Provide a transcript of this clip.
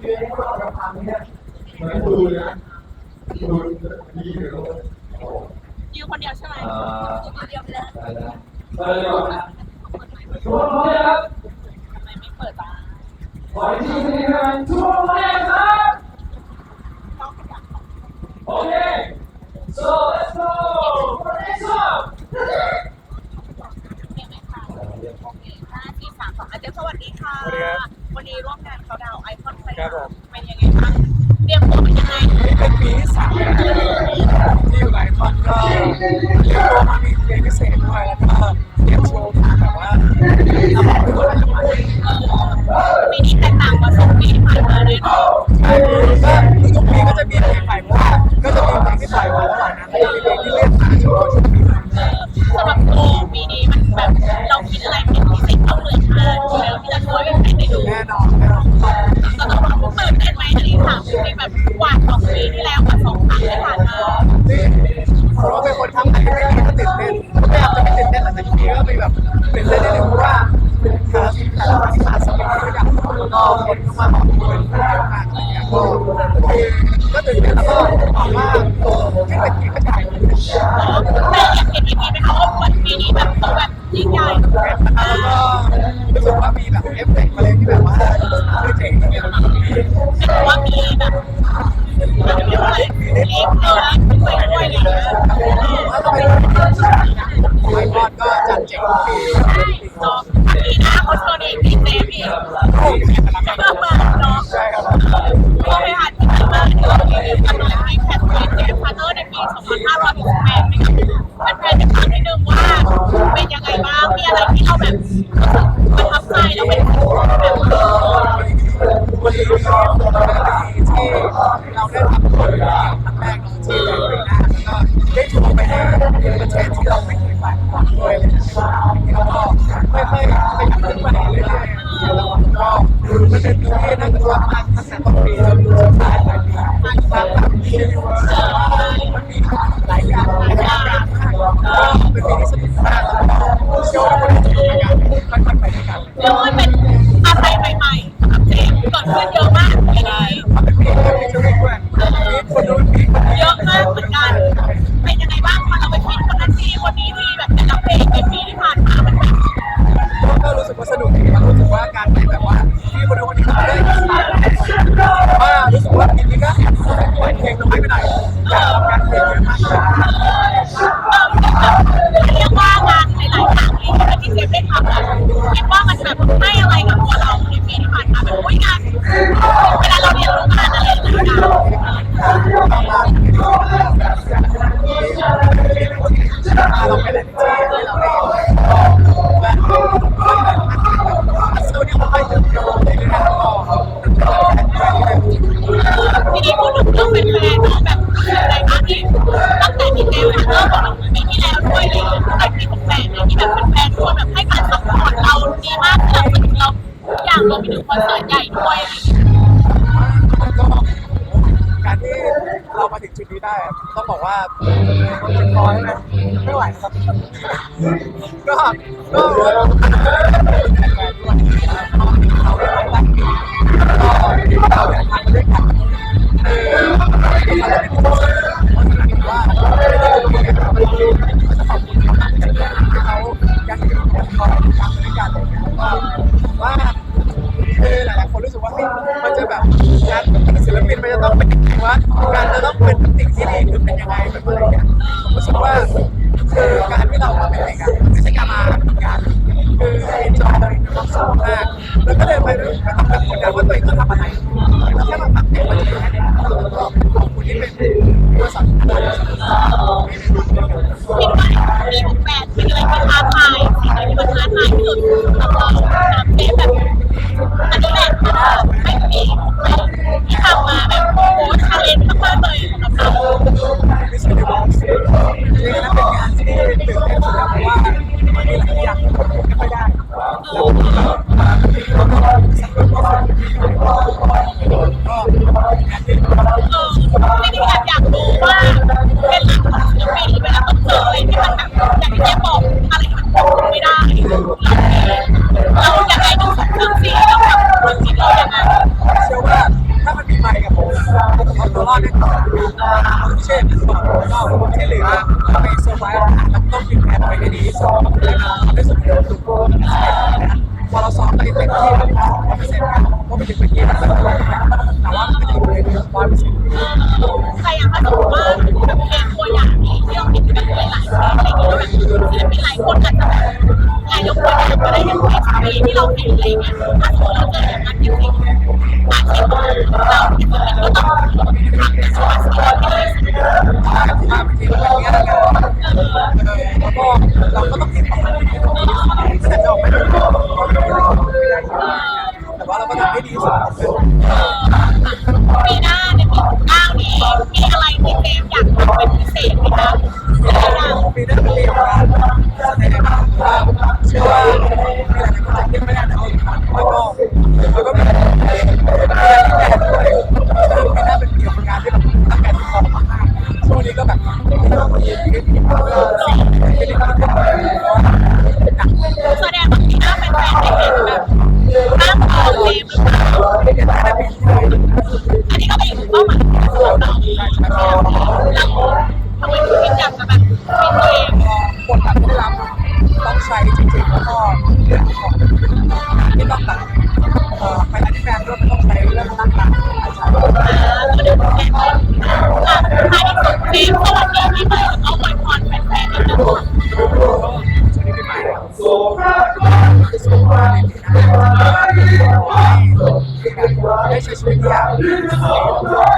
เยืนคนเดียวใช่ไหมดิวเดียวไปแล้วไปแล้วช่วงแรกครับไม่เปิดตาขอที่นี่ครับช่วงแรกครับโอเค so let's go for next one โอเคห้าสี่สามสองอาจารย์สวัสดีค่ะ วันนี้ร่วมงานเขาดาวไอคอนไฟครับเป็นยังไงคะเตรียมตัวเป็นยังไงเป็นปีที่สามที่อยู่หลายคนก็เตรียมตัวมามีเพลงพิเศษด้วยแล้วก็เตรียมโชว์ แต่ทีนี้ก็ไปแบบเป็นเรื่องนึเพราะว่าคือแต่ละวันที่สามสิบปีก็อยากก็คนเข้ามาบอกคนเยอะมากอะไรเงี้ยก็ก็ตื่นเต้นแล้วก็บอกว่าโตขึ้นเปกี่ก็ใหญ่เลยแต่อยากเห็นยังไงไหมคะว่าคนปีนี้แบบต้องแบบยิ่งใหญ่แล้วก็รู้สึกว่ามีแบบเอฟเฟกต์อะไรที่แบบว่าไม่เจ๋งอะไรแบบนี้แต่ว่ามีแบบมีเล็กน้อยด้ด้วย 2568 เยอะมากเลยมีคนดนมีเยอะมากเหมือนกัน แบบแฟนๆคนแบบให้การสปอร์ตเราดีมากเลยเราอยากรวไปดูงคอนเสิร์ตใหญ่ด้วยกการที่เรามาถึงจุดนี้ได้ ต้องบอกว่าเป็นร้อยนะไม่ไหวครับก็ก็ เป็นยังไงเป็นอะไรอย่างเงี้ยรู้สึกว่าคือการที่เรามาเป็นอะไรกันไม่ใช่การมาทำงานคือเอ็นจอยเลยมีความสุขมากแล้วก็เลยไปรู้ทำแบบคนกันว่าตัวเองก็ทำอะไรแล้วแค่มาปรับเปลี่ยนไปแค่นี้ que le แต่อย่างถ้าสมแต่ว่าเพองตัรอย่างที่เรื่องที่เป็นหลายเพลงอะไรอย่างเงี้ยแบบศิลปินหลายคนอาจจะแบบนายกคนอาจะได้ยังเพลงที่เราเห็นอะไรเงี้ยถ้าสมมติเราเจออย่างนั้นจริงๆอาชีพของเราที่เป็นก็ต้องทำในส่วนที่เราได้ทำที่เราได้แล้วก็เราก็ต้องเห็นความเป็น Thank you.